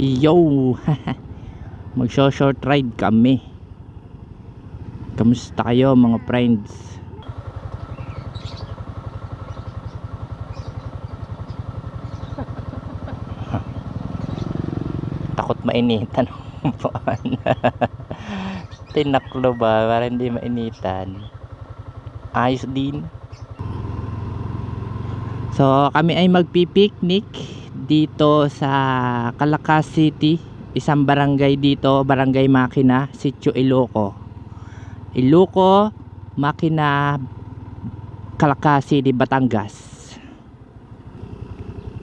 Yo! Magsho-short ride kami. Kamusta kayo mga friends? Takot mainitan upuan. Tinaklo ba para hindi mainitan? Ayos din. So kami ay magpi-picnic dito sa Calaca City, isang barangay dito, Barangay Makina, Sitio Iloco. Iloco, Makina, Calaca City, Batangas.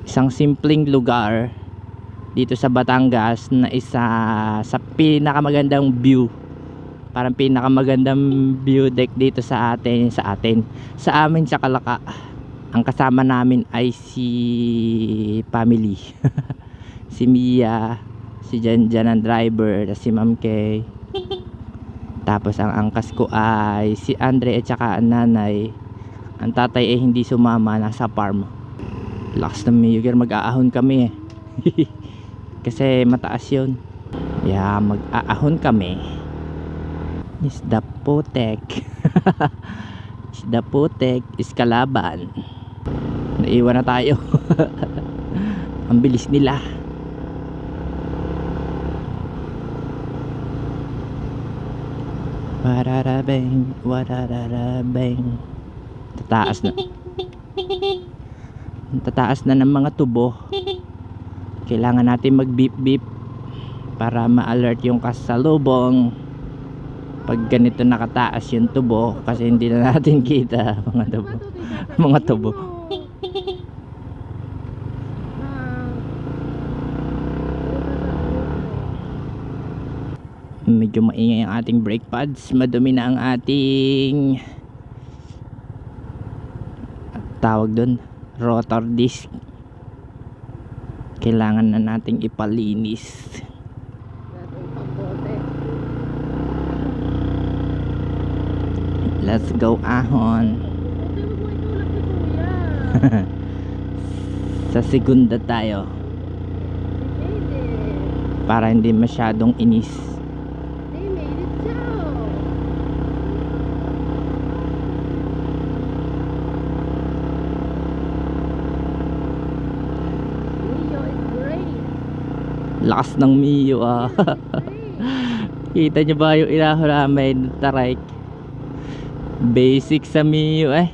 Isang simpleng lugar dito sa Batangas na isa sa pinakamagandang view. Parang pinakamagandang view deck dito sa atin, sa atin, sa amin sa Calaca ang kasama namin ay si family si Mia si Jan Jan ang driver si Ma'am Kay. Tapos ang angkas ko ay si Andre at saka ang nanay. Ang tatay ay hindi sumama nasa farm. Lakas ng Miyuger mag-aahon kami eh. Kasi mataas yun. Yeah mag-aahon kami. Isda putek isda putek iskalaban. Naiwan na tayo. Ang bilis nila. Wararabeng wararabeng tataas na. Tataas na ng mga tubo. Kailangan natin mag beep beep para ma-alert yung kasalubong pag ganito nakataas yung tubo kasi hindi na natin kita mga tubo. Mga tubo. Medyo maingay ang ating brake pads. Madumi na ang ating tawag doon rotor disc. Kailangan na nating ipalinis let's go ahon. Sa segunda tayo. Para hindi masyadong inis. Lakas ng Mio ah. Kita nyo ba yung ilahon namin taray basic sa Mio eh.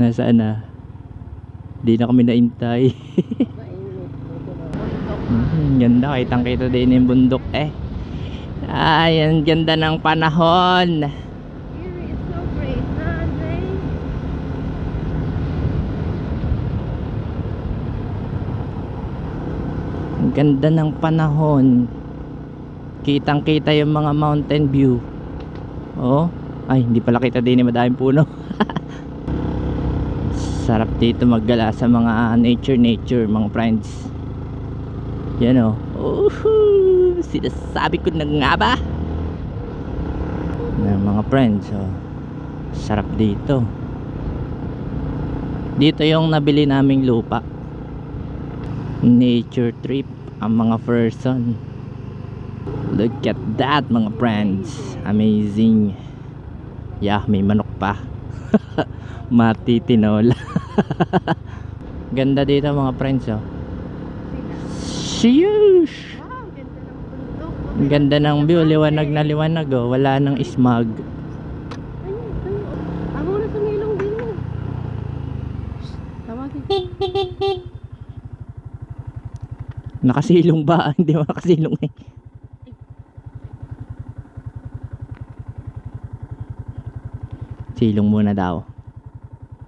Nasaan na? Di na kami naintay. Hmm, ganda kitang kita din yung bundok eh. Ay ang ganda ng panahon. Ang ganda ng panahon. Kitang kita yung mga mountain view oh ay hindi pala kita din yung madaming puno. Sarap dito maggala sa mga nature nature mga friends. Yan o Uhu, sinasabi ko na nga ba? Yan, mga friends oh. sarap dito. Dito yung nabili naming lupa. Nature trip ang mga person look at that mga friends amazing yeah may manok pa matitinola ganda dito mga friends oh Sheesh! Ang ganda ng view, liwanag na liwanag oh. Wala nang smog. Nakasilong ba? Hindi mo nakasilong eh. Silong muna daw.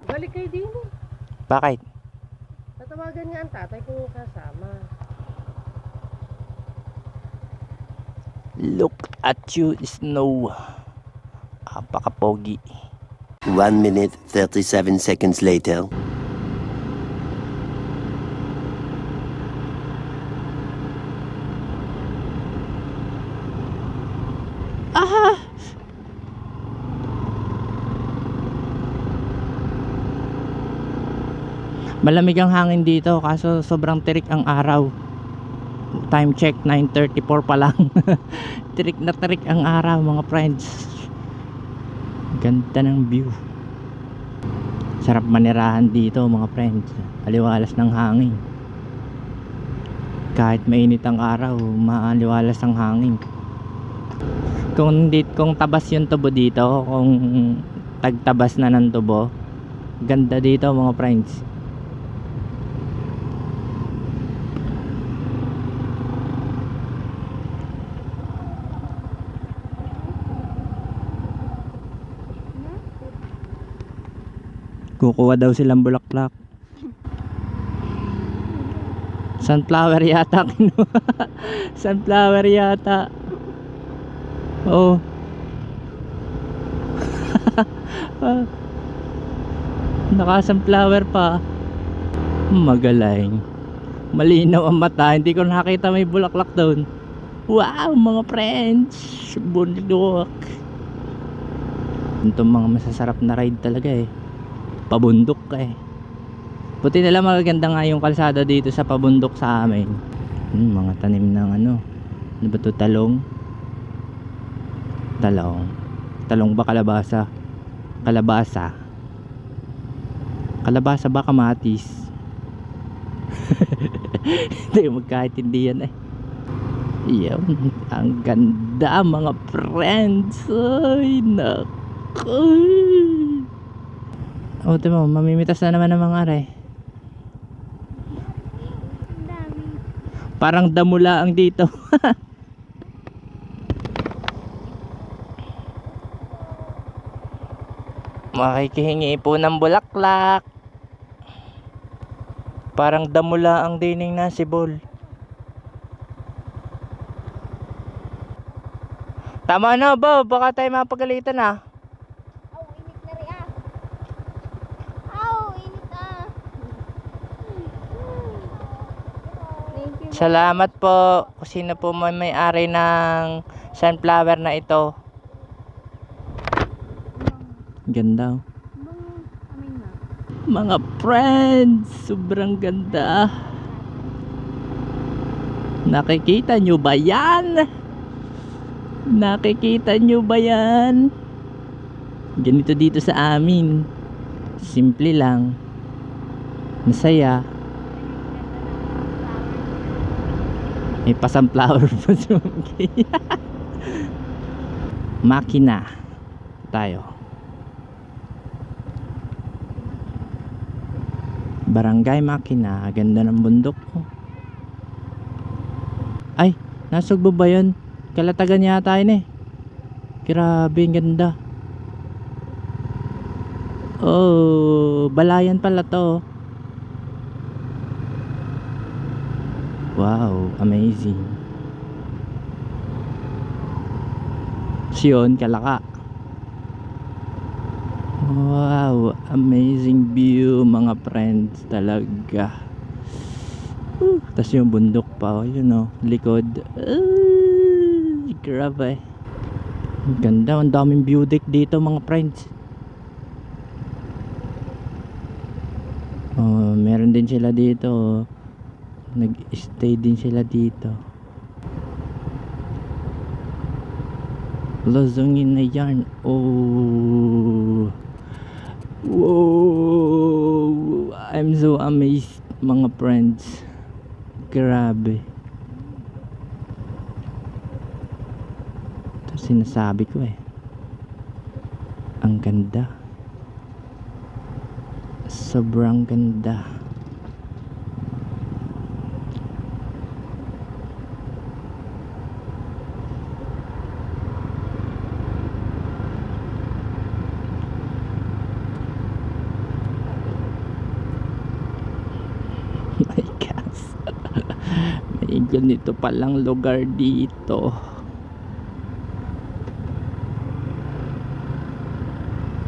Balik kayo din mo. Bakit? Tatawagan nga ang tatay ko kasama. Look at you, snow. Apakapogi. 1 minute 37 seconds later. Malamig ang hangin dito kaso sobrang tirik ang araw. Time check 9:34 pa lang. tirik na tirik ang araw mga friends. Ganda ng view. Sarap manirahan dito mga friends. Aliwalas ng hangin. Kahit mainit ang araw, maaliwalas ang hangin. Kung dit kung tabas yung tubo dito, kung tagtabas na ng tubo, ganda dito mga friends. Kukuha daw silang bulaklak. Sunflower yata kinuha. Sunflower yata. Oh. Ah. Naka-sunflower pa. Magaling. Malinaw ang mata. Hindi ko nakita may bulaklak doon. Wow, mga friends. Bundok. Ito mga masasarap na ride talaga eh. Pabundok ka eh. Buti nila magaganda nga yung kalsada dito sa pabundok sa amin. Hmm, mga tanim ng ano. Ano ba to? Talong? Talong. Talong ba kalabasa? Kalabasa. Kalabasa ba kamatis? Hindi magkaintindihan eh. Yan, ang ganda mga friends. Ay, naku. O, oh, mo, mamimitas na naman ng mga are. Parang damula ang dito. Makikihingi po ng bulaklak. Parang damula ang dining na si Bol. Tama na ba? Baka tayo mapagalitan ah. Aw, init na rin ah. Aw, init ah. Thank you. Salamat po kung sino po may may-ari ng sunflower na ito. Ganda. oh. Amin na. Mga friends, sobrang ganda. Nakikita nyo ba yan? Nakikita nyo ba yan? Ganito dito sa amin. Simple lang. Masaya. May pa-sunflower pa sa Makina. Tayo. Barangay Makina. Ganda ng bundok ko. Ay, nasugbo ba yun? Kalatagan yata yun eh. Grabe, ganda. Oh, balayan pala to. Wow, amazing. Siyon, kalaka. Wow, amazing view mga friends talaga. Uh, Tapos yung bundok pa, oh, yun oh, likod. Ay, grabe. Ang ganda, ang daming view deck dito mga friends. Oh, meron din sila dito. Nag-stay din sila dito. Lazungin na yan. Oh. Whoa. I'm so amazed mga friends. Grabe. Ito sinasabi ko eh. Ang ganda. Sobrang ganda. Ganito palang lugar dito.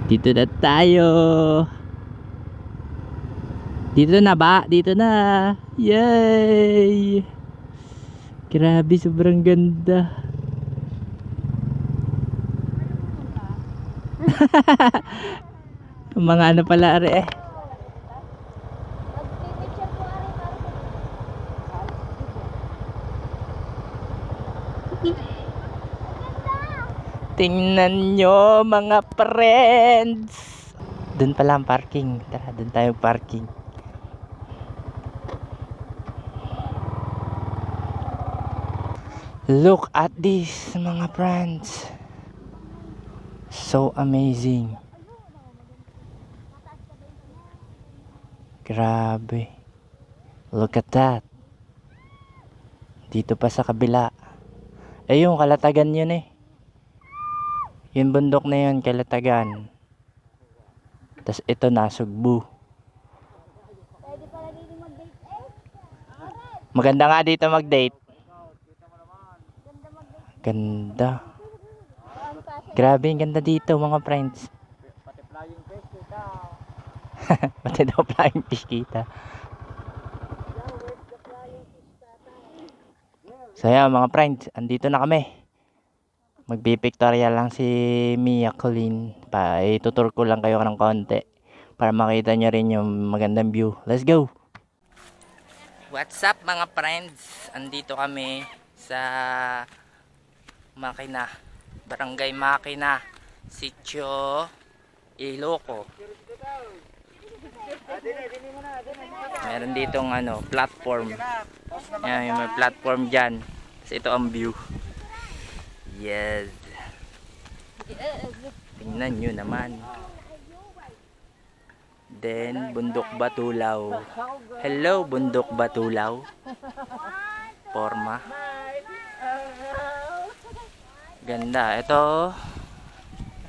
Dito na tayo. Dito na ba? dito na. Yay! Grabe sobrang ganda. Mga ano pala are. eh Tingnan nyo mga friends. Doon pala ang parking. Tara, doon tayo parking. Look at this mga friends. So amazing. Grabe. Look at that. Dito pa sa kabila. Eh yung kalatagan yun eh. Yung bundok na yun, kalatagan. Tapos ito mag-date eh. Maganda nga dito mag-date. Ganda. Grabe, ang ganda dito mga friends. Pati daw flying fish kita. So yan mga friends, andito na kami. Magpipictorial lang si Mia Colleen. Pa, itutur ko lang kayo ng konti. Para makita nyo rin yung magandang view. Let's go! What's up mga friends? Andito kami sa Makina. Barangay Makina. Sitio Iloco. Meron ditong ano, platform. Yan, yung may platform dyan. Tapos ito ang view. Yes. Tingnan nyo naman. Then, Bundok Batulaw. Hello, Bundok Batulaw. Forma. Ganda. Ito,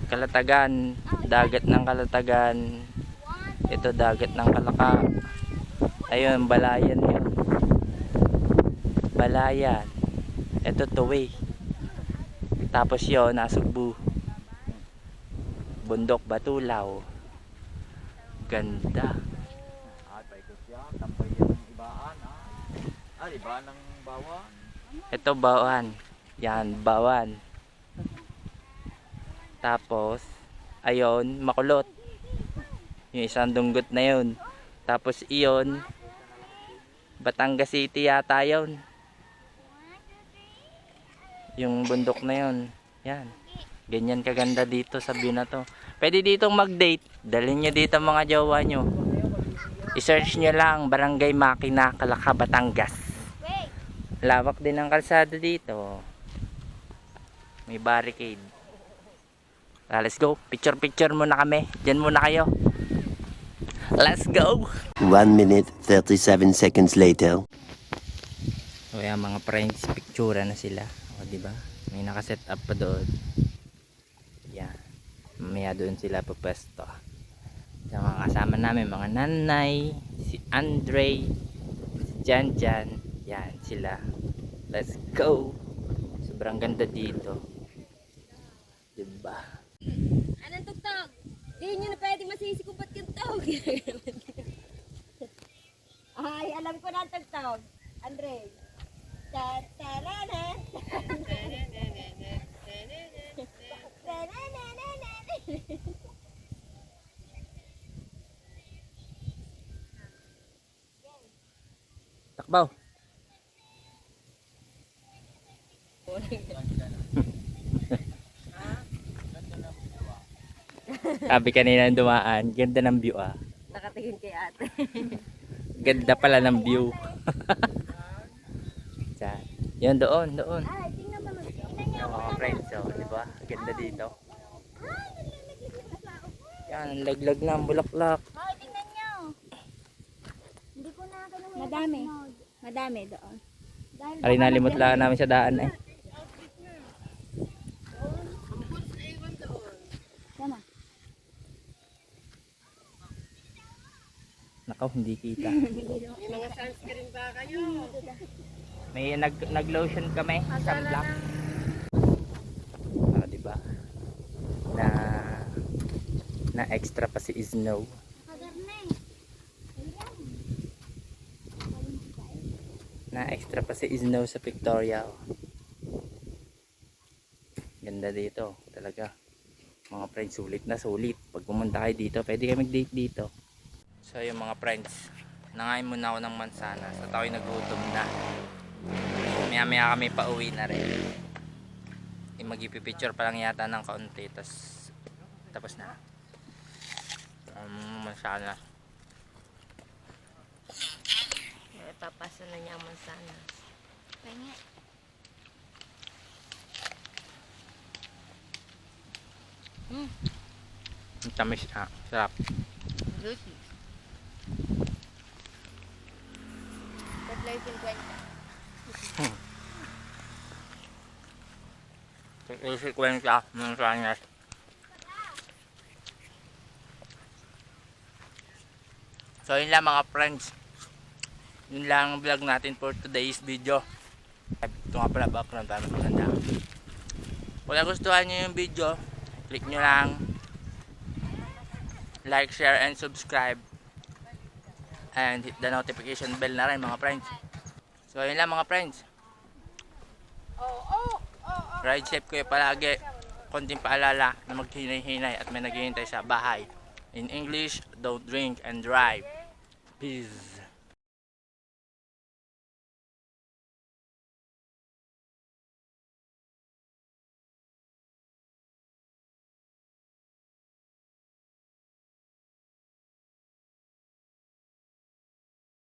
Kalatagan. Dagat ng Kalatagan. Ito, dagat ng Kalaka. Ayun, Balayan yun. Balayan. Ito, Tuwi. Tapos yun, Nasugbu. Bundok Batulaw. Ganda. Ah, ibaan. Ah, ah ng bawan. Ito bawan. Yan, bawan. Tapos, ayon, makulot. Yung isang dunggot na yun. Tapos iyon, Batangas City yata yun. Yung bundok na yun. Yan. Ganyan kaganda dito sa view na to. Pwede ditong mag-date. Dalhin nyo dito mga jowa nyo. I-search nyo lang Barangay Makina, Kalaka, Batangas. Lawak din ang kalsada dito. May barricade. Ah, let's go. Picture picture muna kami. Diyan muna kayo. Let's go. 1 minute 37 seconds later. So yan mga friends, picture na sila. O di ba? May naka-set up pa doon. Yan. Mamaya doon sila pupesto. Sa mga kasama namin, mga nanay, si Andre, si Jan Jan. Yan sila. Let's go. Sobrang ganda dito. Diba? Anong tugtog? Di nyo na pwede masisi kung ba't yung tog. Ay, alam ko na ang tugtog. Andre. Takbaw. Sabi kanina nung dumaan, ganda ng view ah. Nakatingin kay ate. Ganda pala ng view. Yan doon, doon. Ay, tingnan mo. Yung mga friends, oh, di ba? Ganda dito. Yan, ang laglag na ang bulaklak. Ay, tingnan niyo. Hindi ko na ganun. Madami. Madami doon. Ay, nalimot lang namin sa daan eh. Nakaw, hindi kita. May mga sunscreen ba kayo? May nag nag-lotion kami, sunblock. Ah, di ba? Na na extra pa si Snow. Na extra pa si Snow sa Victoria. oh. Ganda dito, talaga. Mga friends, sulit na sulit. Pag pumunta kayo dito, pwede kayo mag-date dito. So yung mga friends, nangain muna ako ng mansanas at ako'y nagutom na. Maya maya kami pa uwi na rin. Magpipicture pa lang yata ng kaunti. Tas, tapos na. Um, sana. Eh, Papasa na niya man sana. Pahinga. Ang tamis ah. Sarap. Lucy. Tatlo yung 50. Isip kwenta ng sanyas. So yun lang mga friends. Yun lang ang vlog natin for today's video. Ito nga pala background para maganda. Kung nagustuhan nyo yung video, click nyo lang like, share, and subscribe. And hit the notification bell na rin mga friends. So yun lang mga friends. Ride safe kayo palagi. Konting paalala na maghinay-hinay at may naghihintay sa bahay. In English, don't drink and drive. Peace.